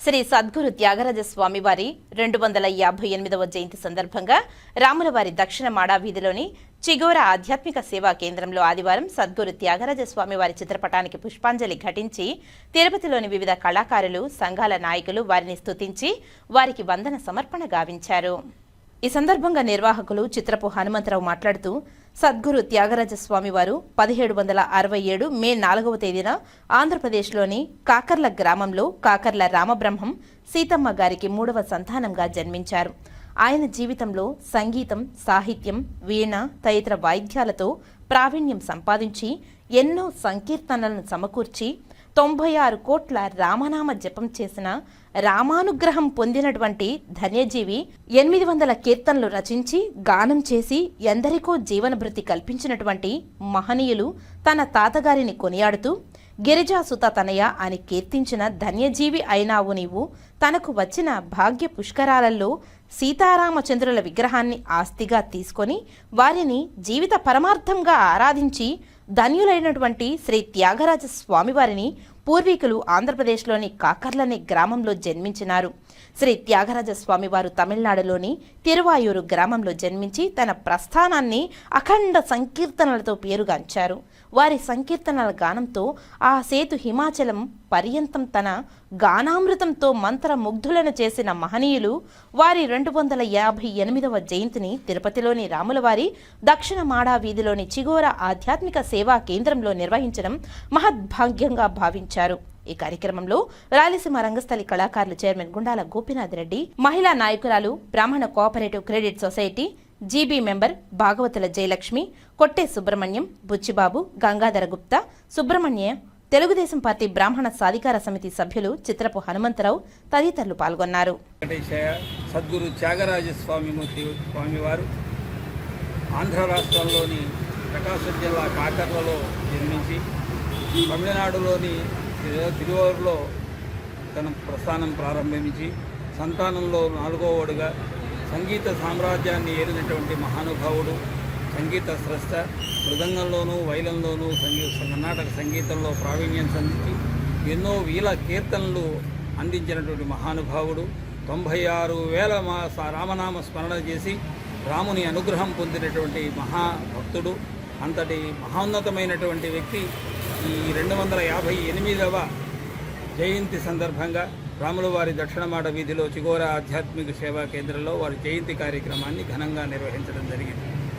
శ్రీ సద్గురు త్యాగరాజ స్వామి వారి రెండు వందల యాభై ఎనిమిదవ జయంతి సందర్భంగా రాములవారి దక్షిణ మాడా వీధిలోని చిగోర ఆధ్యాత్మిక సేవా కేంద్రంలో ఆదివారం సద్గురు త్యాగరాజ స్వామి వారి చిత్రపటానికి పుష్పాంజలి ఘటించి తిరుపతిలోని వివిధ కళాకారులు సంఘాల నాయకులు వారిని స్తుతించి వారికి వందన సమర్పణ గావించారు. ఈ సందర్భంగా నిర్వాహకులు చిత్రపు హనుమంతరావు మాట్లాడుతూ సద్గురు త్యాగరాజస్వామి వారు పదిహేడు వందల అరవై ఏడు మే నాలుగవ తేదీన ఆంధ్రప్రదేశ్లోని కాకర్ల గ్రామంలో కాకర్ల రామబ్రహ్మం సీతమ్మ గారికి మూడవ సంతానంగా జన్మించారు. ఆయన జీవితంలో సంగీతం సాహిత్యం వీణ తదితర వాయిద్యాలతో ప్రావీణ్యం సంపాదించి ఎన్నో సంకీర్తనలను సమకూర్చి తొంభై ఆరు కోట్ల రామనామ జపం చేసిన రామానుగ్రహం పొందినటువంటి ధన్యజీవి ఎనిమిది వందల కీర్తనలు రచించి గానం చేసి ఎందరికో జీవనభృతి కల్పించినటువంటి మహనీయులు తన తాతగారిని కొనియాడుతూ గిరిజాసుత తనయ అని కీర్తించిన ధన్యజీవి అయినావు నీవు. తనకు వచ్చిన భాగ్య పుష్కరాలలో సీతారామచంద్రుల విగ్రహాన్ని ఆస్తిగా తీసుకొని వారిని జీవిత పరమార్థంగా ఆరాధించి ధన్యులైనటువంటి శ్రీ త్యాగరాజ స్వామివారిని పూర్వీకులు ఆంధ్రప్రదేశ్లోని కాకర్లనే గ్రామంలో జన్మించినారు. శ్రీ త్యాగరాజ స్వామివారు తమిళనాడులోని తిరువాయూరు గ్రామంలో జన్మించి తన ప్రస్థానాన్ని అఖండ సంకీర్తనలతో పేరుగాంచారు. వారి సంకీర్తనల గానంతో ఆ సేతు హిమాచలం పర్యంతం తన గానామృతంతో మంత్రముగ్ధులను చేసిన మహనీయులు వారి రెండు వందల యాభై ఎనిమిదవ జయంతిని తిరుపతిలోని రాములవారి దక్షిణ మాడా వీధిలోని చిగోర ఆధ్యాత్మిక సేవా కేంద్రంలో నిర్వహించడం మహద్భాగ్యంగా భావించారు. ఈ కార్యక్రమంలో రాయలసీమ రంగస్థలి కళాకారులు చైర్మన్ గుండాల గోపినాథ్ రెడ్డి మహిళా నాయకురాలు బ్రాహ్మణ cooperative credit society GB member Bhagavatula Jayalakshmi Kotte Subrahmanyam Buchibabu Gangadhara Gupta Subrahmanya Telugu Desam party బ్రాహ్మణ సాధికార సమితి సభ్యులు చిత్రపు హనుమంతరావు తదితరులు పాల్గొన్నారు. సద్గురు త్యాగరాజ స్వామిమూర్తి స్వామివారు ఆంధ్ర రాష్ట్రంలోని ప్రకాశం జిల్లా కాకర్లలో జన్మించి తమిళనాడులోని తిరు- తిరువూరులో తన ప్రస్థానం ప్రారంభించి సంతానంలో నాలుగోవాడుగా సంగీత సామ్రాజ్యాన్ని ఏరినటువంటి మహానుభావుడు సంగీత స్రష్ట మృదంగంలోనూ వైలంలోనూ సంగీత కర్ణాటక సంగీతంలో ప్రావీణ్యం సంధించి ఎన్నో వీల కీర్తనలు అందించినటువంటి మహానుభావుడు. తొంభై ఆరు వేల మా స- రామనామ స్మరణ చేసి రాముని అనుగ్రహం పొందినటువంటి మహాభక్తుడు. అంతటి మహోన్నతమైనటువంటి వ్యక్తి ఈ రెండు వందల యాభై ఎనిమిదవ జయంతి సందర్భంగా రాముల వారి దక్షిణమాడ వీధిలో చిగోర ఆధ్యాత్మిక సేవా కేంద్రంలో వారి జయంతి కార్యక్రమాన్ని ఘనంగా నిర్వహించడం జరిగింది.